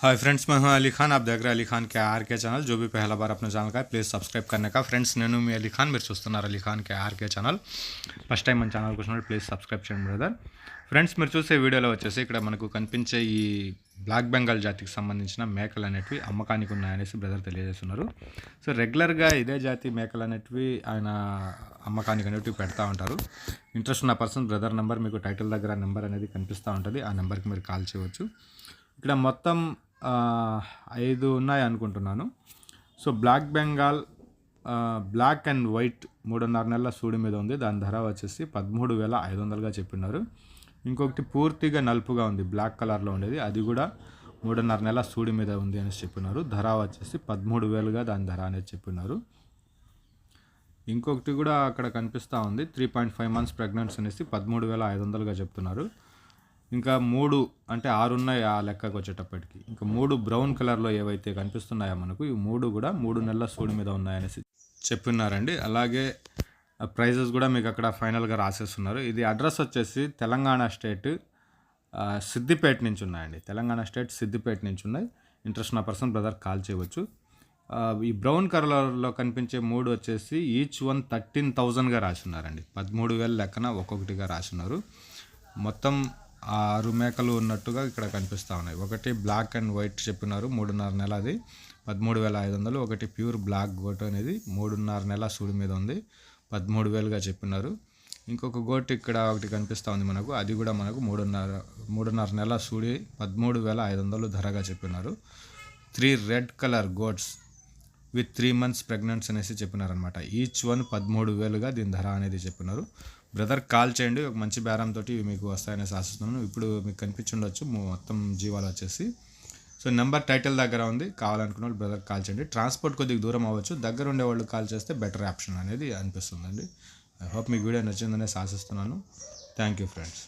Hi friends मैं हूं अली खान आप देख रहे हैं अली खान के आर के ఛానల్ जो भी पहला बार अपने ఛానల్ का ప్లీజ్ సబ్స్క్రైబ్ करने का ఫ్రెండ్స్ నేను మీ అలీ ఖాన్ మీరు చూస్తున్నారు Ali Khan K RK channel first time మన ఛానల్కి వచ్చినప్పుడు ప్లీజ్ సబ్స్క్రైబ్ చేయండి బ్రదర్ ఫ్రెండ్స్ మీరు చూసే వీడియోలో వచ్చేసి ఇక్కడ మనకు కనిపించే ఈ బ్లాక్ బెంగాల్ జాతికి సంబంధించిన మేకలు అనేటివి అమ్మకానికి ఉన్నాయనేసి బ్రదర్ తెలియజేస్తున్నారు సో రెగ్యులర్గా ఇదే జాతి మేకలు అనేటివి ఆయన అమ్మకానికి అనేటివి పెడతా ఉంటారు ఇంట్రెస్ట్ ఉన్న పర్సన్ బ్రదర్ నెంబర్ మీకు టైటిల్ దగ్గర నెంబర్ అనేది కనిపిస్తూ ఉంటుంది ఆ నెంబర్కి మీరు కాల్ చేయవచ్చు ఇక్కడ మొత్తం ఆ, ఐదు ఉన్నాయి అనుకుంటున్నాను. So black Bengal black and white మూడున్నర నెలల సూడి మీద ఉంది. దాని ధర వచ్చేసి పదమూడు వేల ఐదు వందలుగా చెప్పినారు ఇంకొకటి పూర్తిగా నలుపుగా ఉంది. బ్లాక్ కలర్లో ఉండేది. అది కూడా మూడున్నర నెలల సూడి మీద ఉంది అనేసి చెప్పినారు. ధర వచ్చేసి పదమూడు వేలుగా దాని ధర అనేది చెప్పినారు. ఇంకొకటి కూడా అక్కడ కనిపిస్తూ ఉంది. Three point five months pregnancy అనేసి పదమూడు వేల ఐదు వందలుగా చెప్తున్నారు. ఇంకా మూడు అంటే ఆరు ఉన్నాయి ఆ లెక్కకు వచ్చేటప్పటికి. ఇంకా మూడు బ్రౌన్ కలర్లో ఏవైతే కనిపిస్తున్నాయో మనకు ఈ మూడు కూడా మూడు నెలల సూడి మీద ఉన్నాయనేసి చెప్పినారండి అలాగే ప్రైజెస్ కూడా మీకు అక్కడ ఫైనల్గా రాసేస్తున్నారు. ఇది అడ్రస్ వచ్చేసి తెలంగాణ స్టేట్ సిద్దిపేట నుంచి ఉన్నాయండి. తెలంగాణ స్టేట్ సిద్దిపేట నుంచి ఉన్నాయి. ఇంట్రెస్ట్ ఉన్న పర్సన్ బ్రదర్ కాల్ చేయవచ్చు. ఈ బ్రౌన్ కలర్లో కనిపించే మూడు వచ్చేసి ఈచ్ వన్ థర్టీన్ థౌజండ్గా రాసున్నారండి. పదమూడు వేల లెక్కన ఒక్కొక్కటిగా రాసున్నారు. మొత్తం ఆరు మేకలు ఉన్నట్టుగా ఇక్కడ కనిపిస్తూ ఉన్నాయి. ఒకటి బ్లాక్ అండ్ వైట్ చెప్పినారు మూడున్నర నెల అది. పదమూడు వేల ఐదు వందలు ఒకటి ప్యూర్ బ్లాక్ గోట్ అనేది మూడున్నర నెల సూడి మీద ఉంది. పదమూడు వేలుగా చెప్పినారు. ఇంకొక గోట్ ఇక్కడ ఒకటి కనిపిస్తూ ఉంది మనకు. అది కూడా మనకు మూడున్నర మూడున్నర నెల సూడి పదమూడు వేల ఐదు వందలు ధరగా చెప్పినారు. Three red colour goats with three months pregnants అనేసి చెప్పినారనమాట ఈచ్ వన్ పదమూడు వేలుగా దీని ధర అనేది చెప్పినారు. బ్రదర్ కాల్ చేయండి ఒక మంచి బేరంతో ఇవి మీకు వస్తాయనేసి ఆశిస్తున్నాను. ఇప్పుడు మీకు కనిపించుండొచ్చు మొత్తం జీవాలు వచ్చేసి. సో నెంబర్ టైటిల్ దగ్గర ఉంది కావాలనుకున్న వాళ్ళు బ్రదర్ కాల్ చేయండి. ట్రాన్స్పోర్ట్ కొద్దిగా దూరం అవ్వచ్చు దగ్గర ఉండే వాళ్ళు కాల్ చేస్తే బెటర్ ఆప్షన్ అనేది అనిపిస్తుందండి. ఐ హోప్ మీకు వీడియో నచ్చిందనేసి ఆశిస్తున్నాను. Thank you friends.